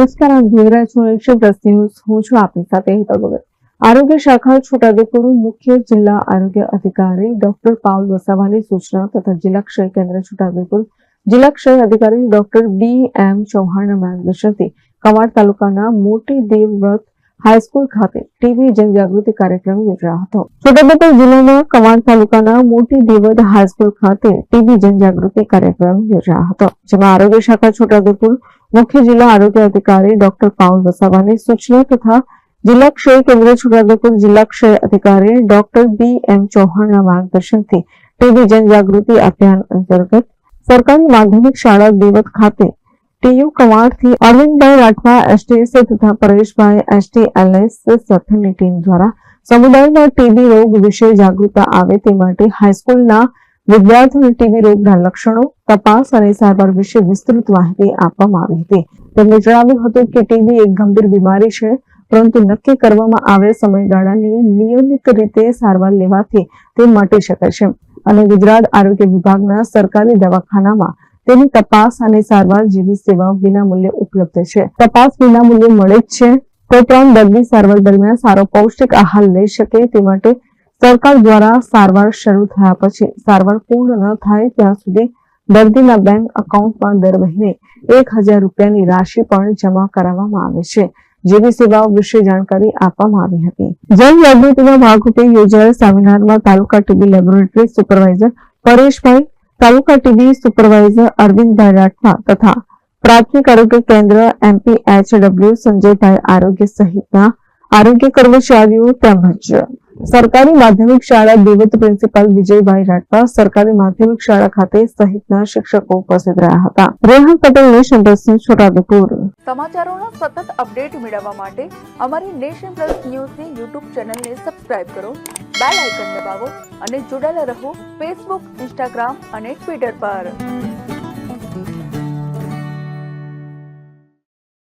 નમસ્કાર જોઈ રહ્યા છો ન્યૂઝ હું છું આપની સાથે હેતલ ભગત. આરોગ્ય શાખા છોટાઉદેપુર મુખ્ય જિલ્લા આરોગ્ય અધિકારી ડોક્ટર પાઉલ વસાવાની સૂચના તથા જિલ્લા ક્ષય કેન્દ્ર હાઈસ્કૂલ ખાતે ટીબી જનજાગૃતિ કાર્યક્રમ યોજાયો હતો. છોટાઉદેપુર જિલ્લાના કવાડ તાલુકાના મોટી દેવદ હાઈસ્કૂલ ખાતે ટીબી જનજાગૃતિ કાર્યક્રમ યોજાયો હતો, જેમાં આરોગ્ય શાખા છોટાઉદેપુર, મુખ્ય જિલ્લા આરોગ્ય અધિકારી ડોક્ટર પાઉલ વસાવાની સૂચના તથા જિલ્લા ક્ષય કેન્દ્ર છોટાઉદેપુર જિલ્લા ક્ષય અધિકારી ડોક્ટર બી એમ ચૌહાણના માર્ગદર્શનથી ટીબી જનજાગૃતિ અભિયાન અંતર્ગત સરકારી માધ્યમિક શાળા દેવત ખાતે ટીયુ કવાડથી અરવિંદભાઈ રાઠવા એસટીએસ તથા પરેશભાઈ એસટીએલએસ સાથેની ટીમ દ્વારા સમુદાયમાં ટીબી રોગ વિશે જાગૃતતા આવે તે માટે હાઈસ્કૂલના વિદ્યાર્થીઓને ટીબી રોગના લક્ષણો, તપાસ અને સારવાર વિશે વિસ્તૃત માહિતી આપવામાં આવી હતી. તેમણે જણાવ્યું હતું કે ટીબી એક ગંભીર બીમારી છે, પરંતુ નક્કી કરવામાં આવેલ સમયગાળાની નિયમિત રીતે સારવાર લેવાથી તે મટી શકે છે. અને ગુજરાત આરોગ્ય વિભાગના સરકારી દવાખાનામાં તેની તપાસ અને સારવાર જેવી સેવા વિનામૂલ્યે ઉપલબ્ધ છે. તપાસ વિનામૂલ્યે મળે જ છે. ઉપરાંત દર્દી સારવાર દરમિયાન સારો પૌષ્ટિક આહાર લઈ શકે તે માટે સરકાર દ્વારા સારવાર શરૂ થયા પછી સારવાર પૂર્ણ ન થાય ત્યાં સુધી દર્દીના બેંક એકાઉન્ટમાં દર મહિને એક હજાર રૂપિયાની રાશિ પણ જમા કરાવવામાં આવે છે. જેવી સેવાઓ વિશે જાણકારી આપવામાં આવી હતી. જન જાગૃતિના ભાગરૂપે યોજાયેલ સેમિનારમાં તાલુકા ટીબી લેબોરેટરી સુપરવાઇઝર પરેશભાઈ તાલુકા ટીબી સુપરવાઇઝર અરવિંદભાઈ રાઠવા તથા પ્રાથમિક આરોગ્ય કેન્દ્ર એમપીએચડબલ્યુ સંજયભાઈ આરોગ્ય સહિતના આરોગ્ય કર્મચારીઓ તેમજ સરકારી માધ્યમિક શાળા દેવત પ્રિન્સિપાલ વિજયભાઈ રાઠવા સરકારી માધ્યમિક શાળા ખાતે સહિતના શિક્ષકો ઉપસ્થિત રહ્યા હતા. Rehan Patel nation plus news Chhotaudepur. સમાચારોના સતત અપડેટ મેળવવા માટે અમારી નેશન પ્લસ ન્યૂઝની યુટ્યુબ ચેનલને સબસ્ક્રાઇબ કરો, બેલ આઇકન દબાવો અને જોડાયેલા રહો ફેસબુક, ઇન્સ્ટાગ્રામ અને ટ્વિટર પર.